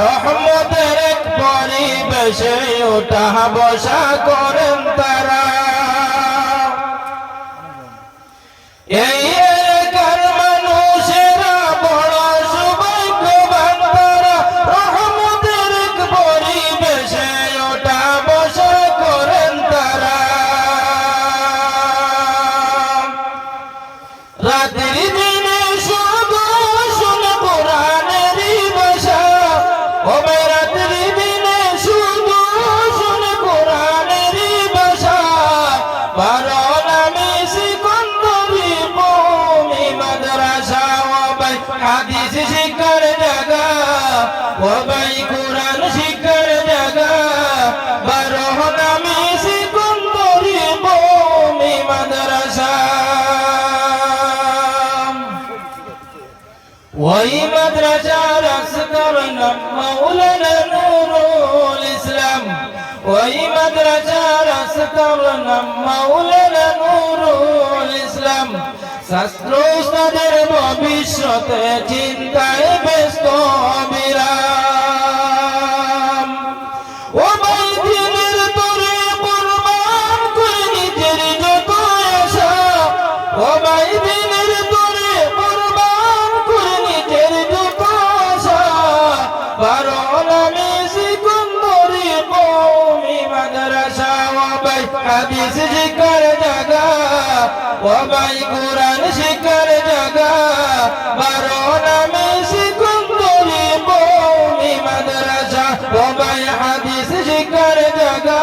রহমতের পরিবেশে ওটা বসা করেন তারা হাদিস শিক্ষার জায়গা ও ভাই কোরআন শিক্ষার জায়গা বারো নামে সিকন্দরি ভূমি মাদ্রাসা। ওই মাদ্রাসার আসকার নাম মাওলানা নুরুল ইসলাম। ওই মাদ্রাসার আসকার নাম মাওলানা নুরুল শাস্ত্র উস্তাদের ভবিষ্যতে চিন্তায় ব্যস্ত বিরাম ও ভাই দিনের তরে কুরবান করে নিজের যত আশা, ও ভাই দিনের তরে কুরবান করে নিজের যত আশা বারো নামে সিকন্দরি কৌমি জায়গা ভাই কোরআন শিকার জায়গা। বারো নামে সিকন্দরি কৌমি মাদ্রাসা। ভাই হাদিস শিকার জায়গা।